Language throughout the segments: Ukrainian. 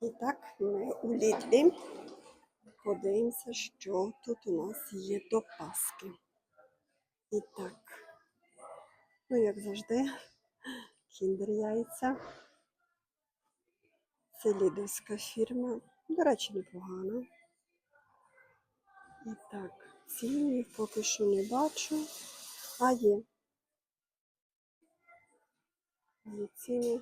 І так, ми у Лідлі. Подивимося, що тут у нас є до Паски. І так, ну як завжди, кіндер яйця. Це лідовська фірма. До речі, непогана. І так, ціни поки що не бачу. А є. Є ціни.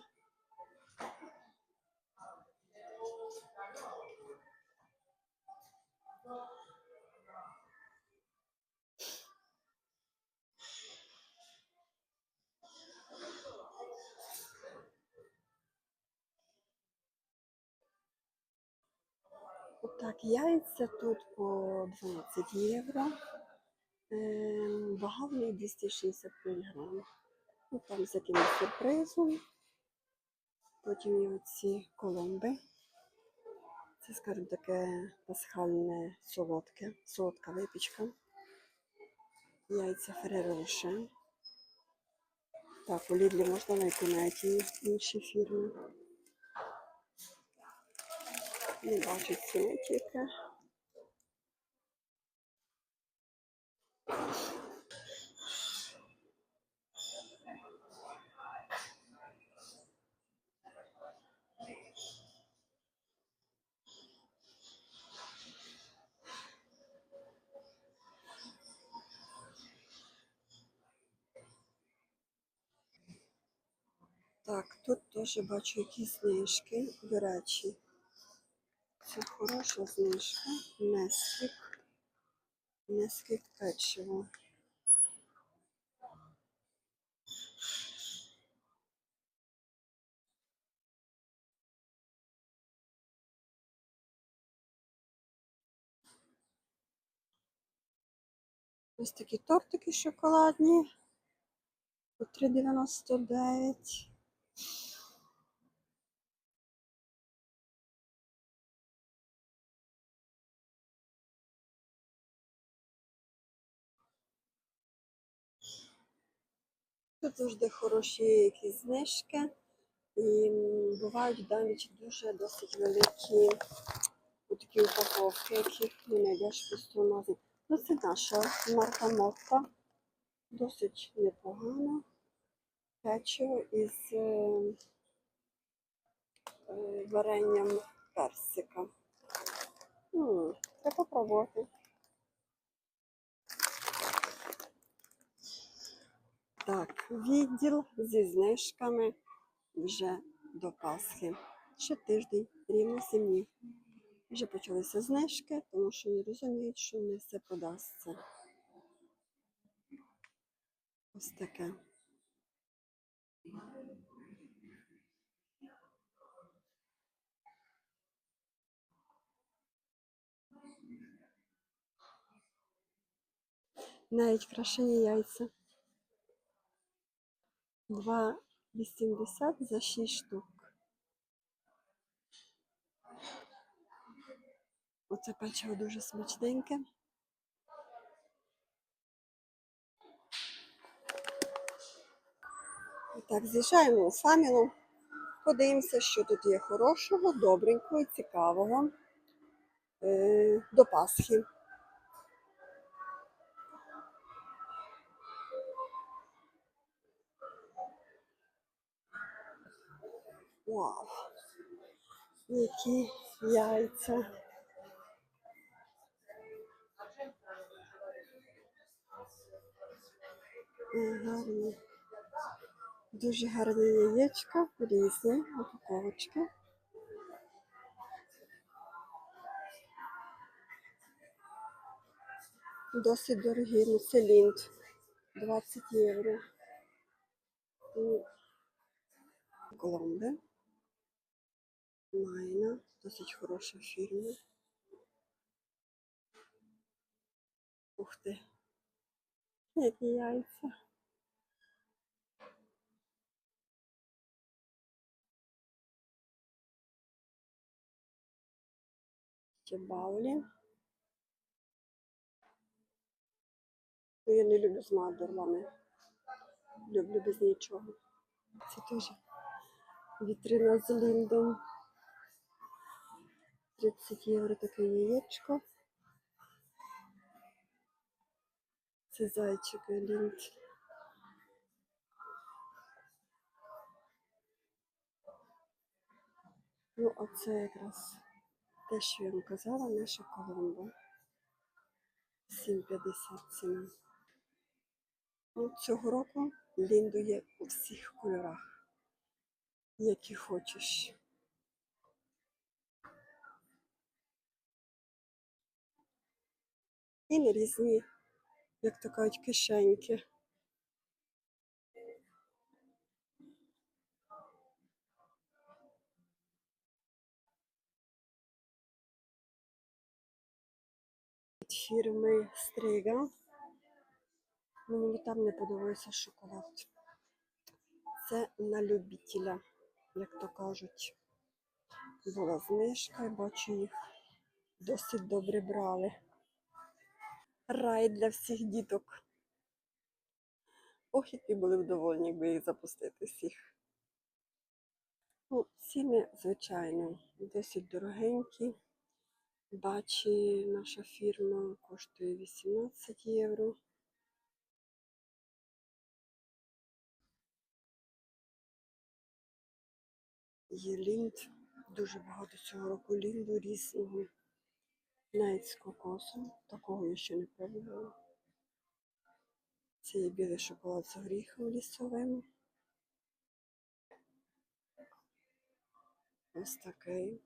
Так, яйця тут по 12 євро. Вага в них 265 грам. Ну, там з якимось сюрпризом. Потім є оці коломби. Це, скажімо, таке пасхальне солодке, солодка випічка. Яйця Феррероше. Так, у Лідлі можна знайти навіть інші фірми. Не бачу ціни. Так, тут теж бачу якісь знижки. До речі, це хороша знижка. Несквік. Несквік печиво. Ось такі тортики шоколадні. По 3,99. Тут завжди хороші якісь знижки. І бувають навіть дуже досить великі такі упаковки, яких не знайдеш просто в. Ну, це наша марка Мокка. Досить непогано. Печиво із е, е, варенням персика. М, Треба попробувати. Так, відділ зі знижками вже до Пасхи. Ще тиждень, рівно сім днів. Вже почалися знижки, тому що не розуміють, що не все продасться. Ось таке. Навіть крашені яйця. 2,80 за 6 штук. Оце печиво дуже смачненьке. І так, з'їжджаємо у Фамілу. Подивимося, що тут є хорошого, добренького і цікавого е, до Пасхи. Вау! Які яйця. Гарні. Дуже гарні яєчка, різні упаковочки. Досить дорогі, ну це лінт. 20 євро. Коломби. Майна, досить хороша фірма. Ух ти. Які яйця. Ще баулі. Ну, я не люблю з мадерлами. Люблю без нічого. Це теж вітрина з ліндом. 30 євро таке яєчко. Це зайчики лінт. Ну, а це якраз те, що я вам казала, наша коломба. 7,50 ціна. Ну, цього року лінду є у всіх кольорах, які хочеш. І на різні, як то кажуть, кишеньки. Фірми Стрига. Ну, мені там не подобається шоколад. Це на любителя, як то кажуть. Була знижка, і бачу їх досить добре брали. Рай для всіх діток. Ох, які були б довольні, якби їх запустити всіх. Ну, ціни, звичайно, досить дорогенькі. Бачі наша фірма коштує 18 євро. Є лінд, дуже багато цього року лінду різного. Навіть з кокосом. Такого я ще не пробувала. Це є білий шоколад з горіхом лісовим. Ось такий.